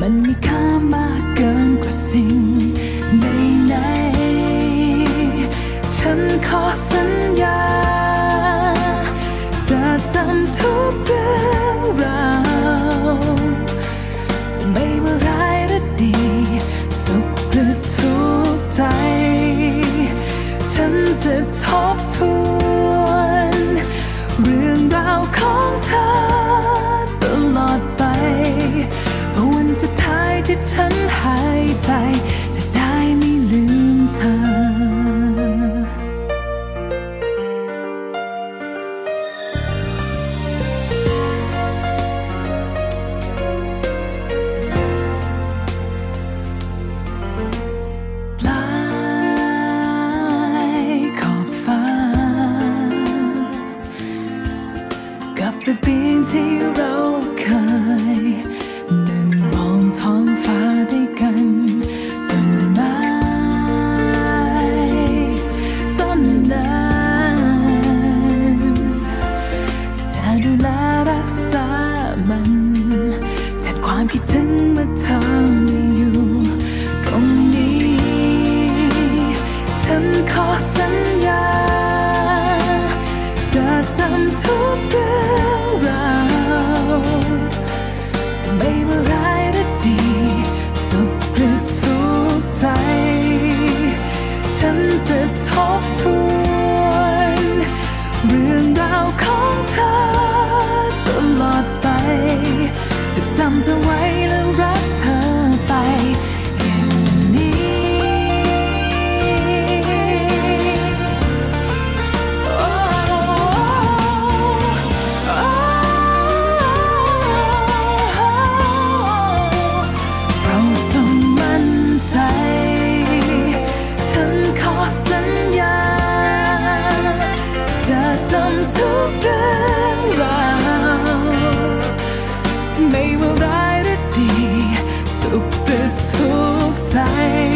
มันมีค่ามากเกินกว่าสิ่งใดๆฉันขอสัญญา anti-road kind. เจ็บทบทวนเรื่องราวของเธอตลอดไป จะจำเธอไว้ Betrug teilt.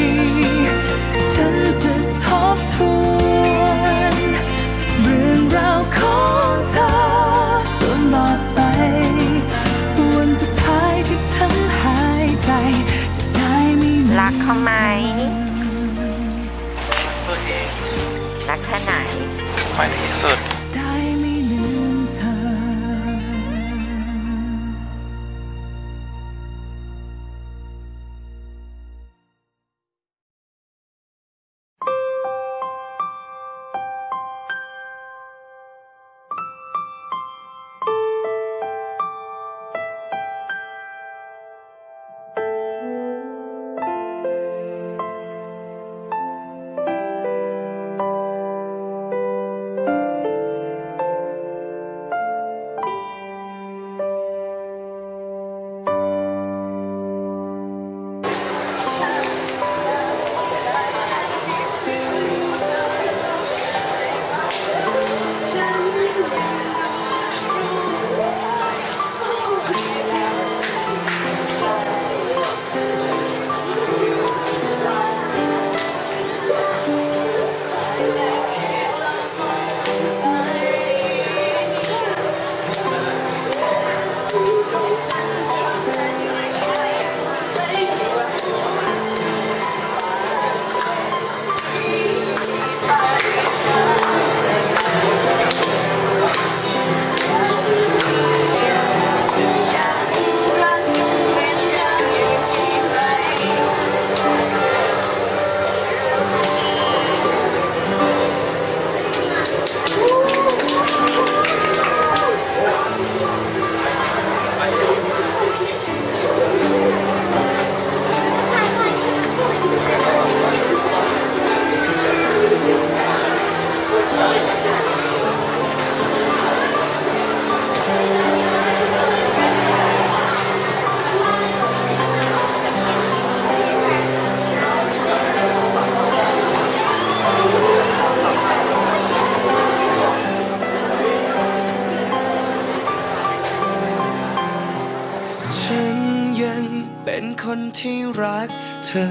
ที่รักเธอ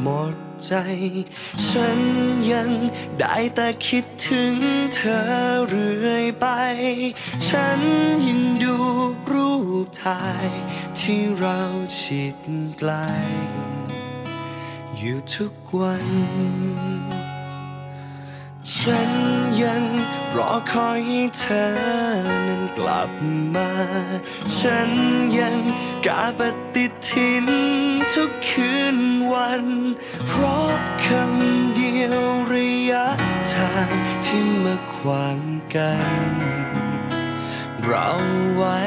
หมดใจ ฉันยังได้แต่คิดถึงเธอเรื่อยไป ฉันยังดูรูปถ่ายที่เราชิดไกล อยู่ทุกวัน ฉันยัง รอคอยให้เธอนั้นกลับมา ฉันยังกาปฏิทินทุกคืนวัน เพราะคำเดียวระยะทางที่มาขวางกัน เราไว้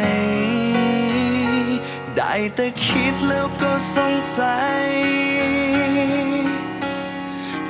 ได้แต่คิดแล้วก็สงสัย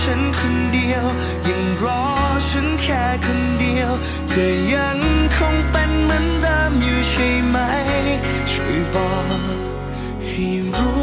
ฉันคนเดียว ยังรอฉันแค่คนเดียว เธอยังคงเป็นเหมือนเดิมอยู่ใช่ไหม ช่วยบอกให้รู้